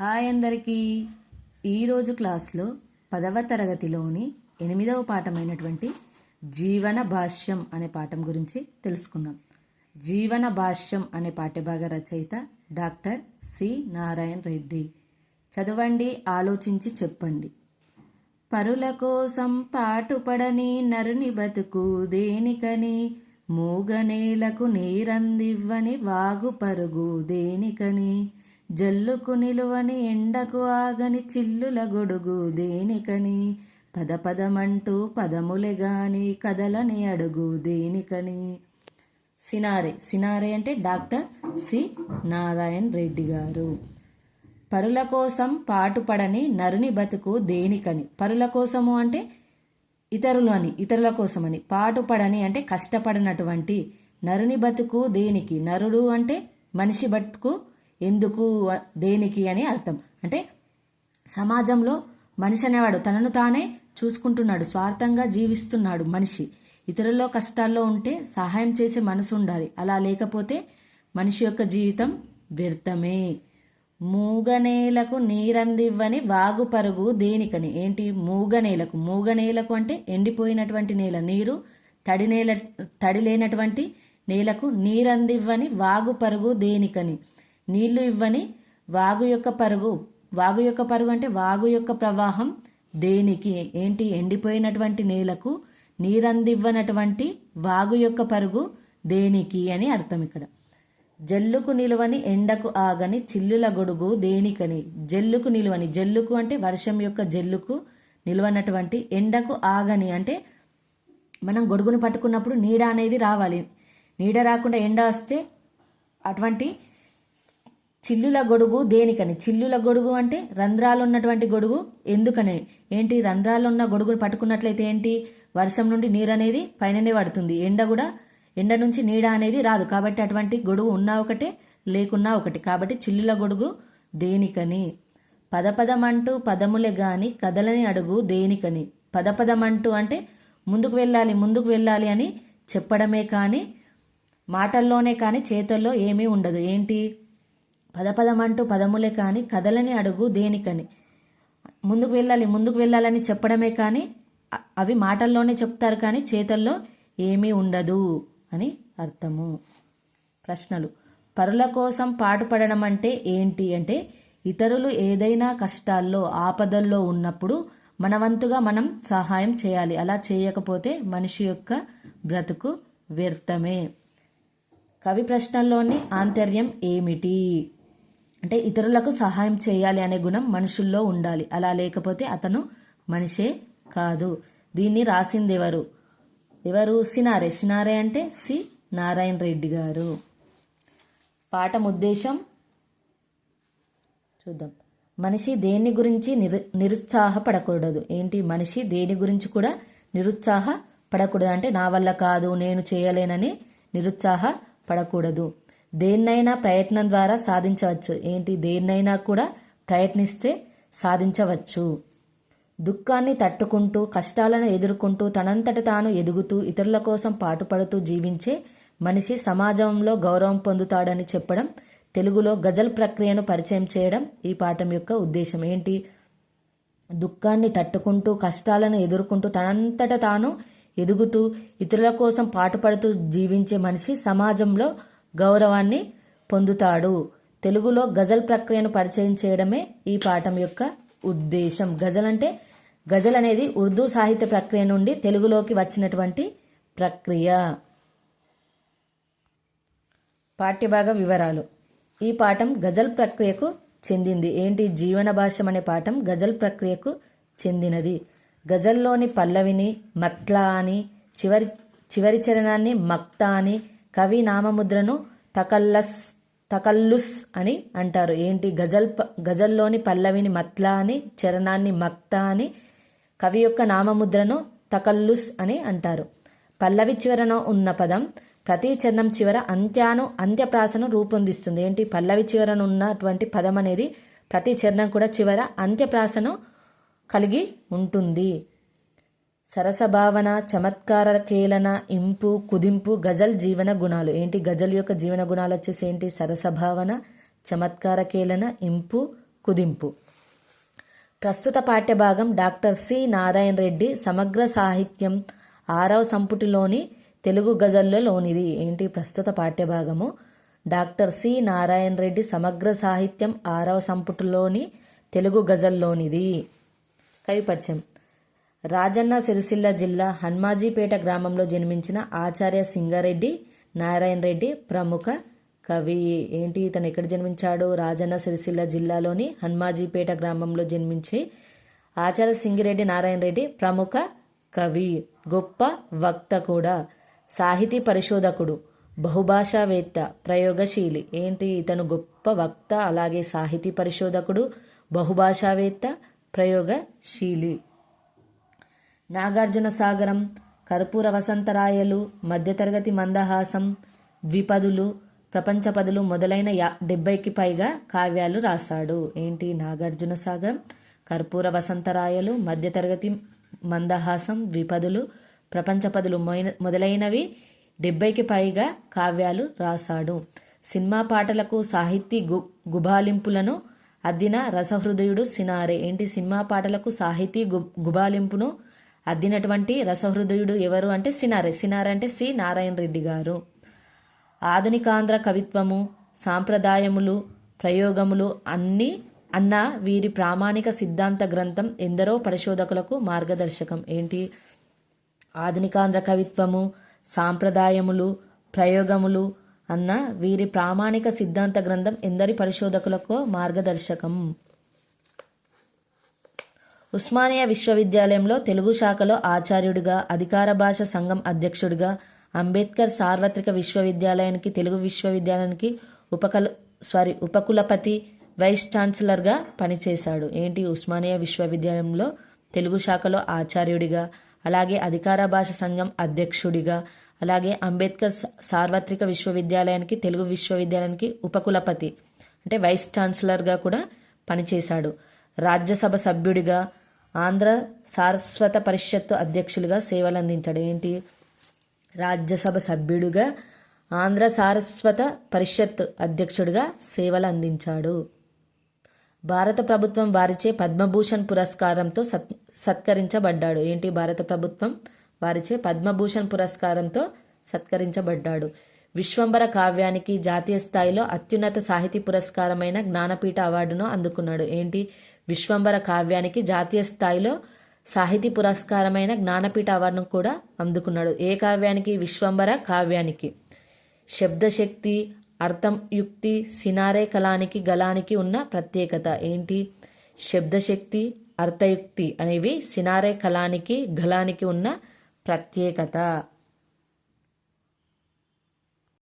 Hi అందరికీ. ఈరోజు క్లాస్లో పదవ తరగతిలోని ఎనిమిదవ పాఠమైనటువంటి జీవన భాష్యం అనే పాఠం గురించి తెలుసుకుందాం. జీవన భాష్యం అనే పాఠ్యభాగ రచయిత డాక్టర్ సి నారాయణ రెడ్డి. చదవండి ఆలోచించి చెప్పండి. పరుల కోసం పాటుపడని నరుని బతుకు దేనికని? మూగనేలకు నీరందివ్వని వాగు పరుగు దేనికని? జల్లుకు నిలువని ఎండకు ఆగని చిల్లుల గొడుగు దేనికని? పద పదమంటూ పదములే గాని కదలని అడుగు దేనికని? సినారే సినారే అంటే డాక్టర్ సి. నారాయణ్ రెడ్డి గారు. పరుల కోసం పాటుపడని నరుని బతుకు దేనికని? పరుల కోసము అంటే ఇతరులు అని ఇతరుల కోసమని. పాటుపడని అంటే కష్టపడినటువంటి నరుని బతుకు దేనికి? నరుడు అంటే మనిషి బతుకు ఎందుకు దేనికి అని అర్థం. అంటే సమాజంలో మనిషి అనేవాడు తనను తానే చూసుకుంటున్నాడు స్వార్థంగా జీవిస్తున్నాడు మనిషి. ఇతరుల్లో కష్టాల్లో ఉంటే సహాయం చేసే మనసు ఉండాలి. అలా లేకపోతే మనిషి యొక్క జీవితం వ్యర్థమే. మూగనేలకు నీరందివ్వని వాగు పరుగు దేనికని? ఏంటి మూగనేలకు? మూగనేలకు అంటే ఎండిపోయినటువంటి నేల నీరు తడి నేల తడి లేనటువంటి నేలకు నీరందివ్వని వాగు పరుగు దేనికని? నీళ్ళు ఇవ్వని వాగు యొక్క పరుగు. వాగు యొక్క పరుగు అంటే వాగు యొక్క ప్రవాహం దేనికి? ఏంటి? ఎండిపోయినటువంటి నేలకు నీరందివ్వనటువంటి వాగు యొక్క పరుగు దేనికి అని అర్థం ఇక్కడ. జల్లుకు నిలువని ఎండకు ఆగని చిల్లుల గొడుగు దేనికని? జల్లుకు నిలువని. జల్లుకు అంటే వర్షం యొక్క జల్లుకు నిలువనటువంటి ఎండకు ఆగని అంటే మనం గొడుగును పట్టుకున్నప్పుడు నీడ అనేది రావాలి. నీడ రాకుండా ఎండ వస్తే అటువంటి చిల్లుల గొడుగు దేనికని? చిల్లుల గొడుగు అంటే రంధ్రాలు ఉన్నటువంటి గొడుగు. ఎందుకని? ఏంటి? రంధ్రాలు ఉన్న గొడుగును పట్టుకున్నట్లయితే ఏంటి? వర్షం నుండి నీరు అనేది పైననే పడుతుంది. ఎండ కూడా ఎండ నుంచి నీడ అనేది రాదు. కాబట్టి అటువంటి గొడుగు ఉన్నా ఒకటే లేకున్నా ఒకటి. కాబట్టి చిల్లుల గొడుగు దేనికని? పదపదమంటూ పదములే గాని కదలని అడుగు దేనికని? పదపదమంటూ అంటే ముందుకు వెళ్ళాలి ముందుకు వెళ్ళాలి అని చెప్పడమే కానీ మాటల్లోనే కానీ చేతల్లో ఏమీ ఉండదు. ఏంటి? పదపదమంటూ పదములే కానీ కదలని అడుగు దేనికని. ముందుకు వెళ్ళాలి ముందుకు వెళ్ళాలని చెప్పడమే కానీ అవి మాటల్లోనే చెప్తారు కానీ చేతల్లో ఏమీ ఉండదు అని అర్థము. ప్రశ్నలు. పరుల కోసం పాటుపడడం అంటే ఏంటి అంటే ఇతరులు ఏదైనా కష్టాల్లో ఆపదల్లో ఉన్నప్పుడు మనవంతుగా మనం సహాయం చేయాలి. అలా చేయకపోతే మనిషి యొక్క బ్రతుకు వ్యర్థమే. కవి ప్రశ్నల్లోని ఆంతర్యం ఏమిటి? అంటే ఇతరులకు సహాయం చేయాలి అనే గుణం మనుషుల్లో ఉండాలి. అలా లేకపోతే అతను మనిషే కాదు. దీన్ని రాసింది ఎవరు? ఎవరు? సినారే. సినారే అంటే సి. నారాయణ రెడ్డి గారు. పాఠం ఉద్దేశం? చూద్దాం. మనిషి దేని గురించి నిరు నిరుత్సాహపడకూడదు. ఏంటి? మనిషి దేని గురించి కూడా నిరుత్సాహపడకూడదు. అంటే నా వల్ల కాదు నేను చేయలేనని నిరుత్సాహపడకూడదు. దేన్నైనా ప్రయత్నం ద్వారా సాధించవచ్చు. ఏంటి? దేన్నైనా కూడా ప్రయత్నిస్తే సాధించవచ్చు. దుఃఖాన్ని తట్టుకుంటూ కష్టాలను ఎదుర్కొంటూ తనంతట తాను ఎదుగుతూ ఇతరుల కోసం పాటుపడుతూ జీవించే మనిషి సమాజంలో గౌరవం పొందుతాడని చెప్పడం తెలుగులో గజల్ ప్రక్రియను పరిచయం చేయడం ఈ పాఠం యొక్క ఉద్దేశం. ఏంటి? దుఃఖాన్ని తట్టుకుంటూ కష్టాలను ఎదుర్కొంటూ తనంతట తాను ఎదుగుతూ ఇతరుల కోసం పాటుపడుతూ జీవించే మనిషి సమాజంలో గౌరవాన్ని పొందుతాడు. తెలుగులో గజల్ ప్రక్రియను పరిచయం చేయడమే ఈ పాఠం యొక్క ఉద్దేశం. గజల్ అంటే గజల్ అనేది ఉర్దూ సాహిత్య ప్రక్రియ నుండి తెలుగులోకి వచ్చినటువంటి ప్రక్రియ. పాఠ్యభాగ వివరాలు. ఈ పాఠం గజల్ ప్రక్రియకు చెందింది. ఏంటి? జీవన భాష్యం అనే పాఠం గజల్ ప్రక్రియకు చెందినది. గజల్లోని పల్లవిని మత్లా అని చివరి చివరి చరణాన్ని మక్తా అని కవి నామముద్రను తకల్లస్ తకల్లుస్ అని అంటారు. ఏంటి? గజల్ ప- గజల్లోని పల్లవిని మత్లా అని చరణాన్ని మక్తా అని కవి యొక్క నామముద్రను తకల్లుస్ అని అంటారు. పల్లవి చివరన ఉన్న పదం ప్రతి చరణం చివర అంత్యాను అంత్యప్రాసను రూపొందిస్తుంది. ఏంటి? పల్లవి చివరన ఉన్నటువంటి పదం అనేది ప్రతి చరణం కూడా చివర అంత్యప్రాసను కలిగి ఉంటుంది. సరసభావన చమత్కార కేలన ఇంపు కుదింపు గజల్ జీవన గుణాలు. ఏంటి గజల్ యొక్క జీవన గుణాలు వచ్చేసి ఏంటి? సరసభావన చమత్కార కేలన ఇంపు కుదింపు. ప్రస్తుత పాఠ్యభాగం డాక్టర్ సి నారాయణ రెడ్డి సమగ్ర సాహిత్యం ఆరవ సంపుటిలోని తెలుగు గజల్లోనిది ఏంటి ప్రస్తుత పాఠ్యభాగము? డాక్టర్ సి నారాయణ రెడ్డి సమగ్ర సాహిత్యం ఆరవ సంపుటిలోని తెలుగు గజల్లోనిది కవిపరిచయం. రాజన్న సిరిసిల్ల జిల్లా హన్మాజీపేట గ్రామంలో జన్మించిన ఆచార్య సింగారెడ్డి నారాయణ రెడ్డి ప్రముఖ కవి. ఏంటి? ఇతను ఎక్కడ జన్మించాడు? రాజన్న సిరిసిల్ల జిల్లాలోని హన్మాజీపేట గ్రామంలో జన్మించి ఆచార్య సింగిరెడ్డి నారాయణ రెడ్డి ప్రముఖ కవి గొప్ప వక్త కూడా సాహితీ పరిశోధకుడు బహుభాషావేత్త ప్రయోగశీలి. ఏంటి? ఇతను గొప్ప వక్త అలాగే సాహితీ పరిశోధకుడు బహుభాషావేత్త ప్రయోగశీలి. నాగార్జున సాగరం కర్పూర వసంతరాయలు మధ్యతరగతి మందహాసం ద్విపదులు ప్రపంచపదులు మొదలైన యా డెబ్బైకి పైగా కావ్యాలు రాశాడు. ఏంటి? నాగార్జున సాగరం కర్పూర వసంతరాయలు మధ్యతరగతి మందహాసం ద్విపదులు ప్రపంచపదులు మొదలైనవి డెబ్బైకి పైగా కావ్యాలు రాశాడు. సినిమా పాటలకు సాహితీ గు గుబాలింపులను అద్దిన రసహృదయుడు సినారే. ఏంటి? సినిమా పాటలకు సాహితీ గు గుబాలింపును అద్దినటువంటి రసహృదయుడు ఎవరు అంటే సినారే. సినారే అంటే సి. నారాయణ రెడ్డి గారు. ఆధునికాంధ్ర కవిత్వము సాంప్రదాయములు ప్రయోగములు అన్నీ అన్న వీరి ప్రామాణిక సిద్ధాంత గ్రంథం ఎందరో పరిశోధకులకు మార్గదర్శకం. ఏంటి? ఆధునికాంధ్ర కవిత్వము సాంప్రదాయములు ప్రయోగములు అన్న వీరి ప్రామాణిక సిద్ధాంత గ్రంథం ఎందరి పరిశోధకులకు మార్గదర్శకం? ఉస్మానియా విశ్వవిద్యాలయంలో తెలుగు శాఖలో ఆచార్యుడిగా అధికార భాష సంఘం అధ్యక్షుడిగా అంబేద్కర్ సార్వత్రిక విశ్వవిద్యాలయానికి తెలుగు విశ్వవిద్యాలయానికి ఉపకల సారీ ఉపకులపతి వైస్ ఛాన్సలర్గా పనిచేశాడు. ఏంటి? ఉస్మానియా విశ్వవిద్యాలయంలో తెలుగు శాఖలో ఆచార్యుడిగా అలాగే అధికార భాష సంఘం అధ్యక్షుడిగా అలాగే అంబేద్కర్ సార్వత్రిక విశ్వవిద్యాలయానికి తెలుగు విశ్వవిద్యాలయానికి ఉపకులపతి అంటే వైస్ ఛాన్సలర్గా కూడా పనిచేశాడు. రాజ్యసభ సభ్యుడిగా ఆంధ్ర సారస్వత పరిషత్తు అధ్యక్షులుగా సేవలందించాడు. ఏంటి? రాజ్యసభ సభ్యుడిగా ఆంధ్ర సారస్వత పరిషత్ అధ్యక్షుడిగా సేవలు అందించాడు భారత ప్రభుత్వం వారిచే పద్మభూషణ్ పురస్కారంతో సత్ సత్కరించబడ్డాడు. ఏంటి? భారత ప్రభుత్వం వారిచే పద్మభూషణ్ పురస్కారంతో సత్కరించబడ్డాడు. విశ్వంబర కావ్యానికి జాతీయ స్థాయిలో అత్యున్నత సాహితీ పురస్కారమైన జ్ఞానపీఠ అవార్డును అందుకున్నాడు. ఏంటి? విశ్వంబర కావ్యానికి జాతీయ స్థాయిలో సాహితీ పురస్కారమైన జ్ఞానపీఠ అవార్డును కూడా అందుకున్నాడు. ఏ కావ్యానికి? విశ్వంబర కావ్యానికి. శబ్దశక్తి అర్థం యుక్తి సినారే కళానికి గలానికి ఉన్న ప్రత్యేకత ఏంటి? శబ్దశక్తి అర్థయుక్తి అనేవి సినారే కళానికి గలానికి ఉన్న ప్రత్యేకత.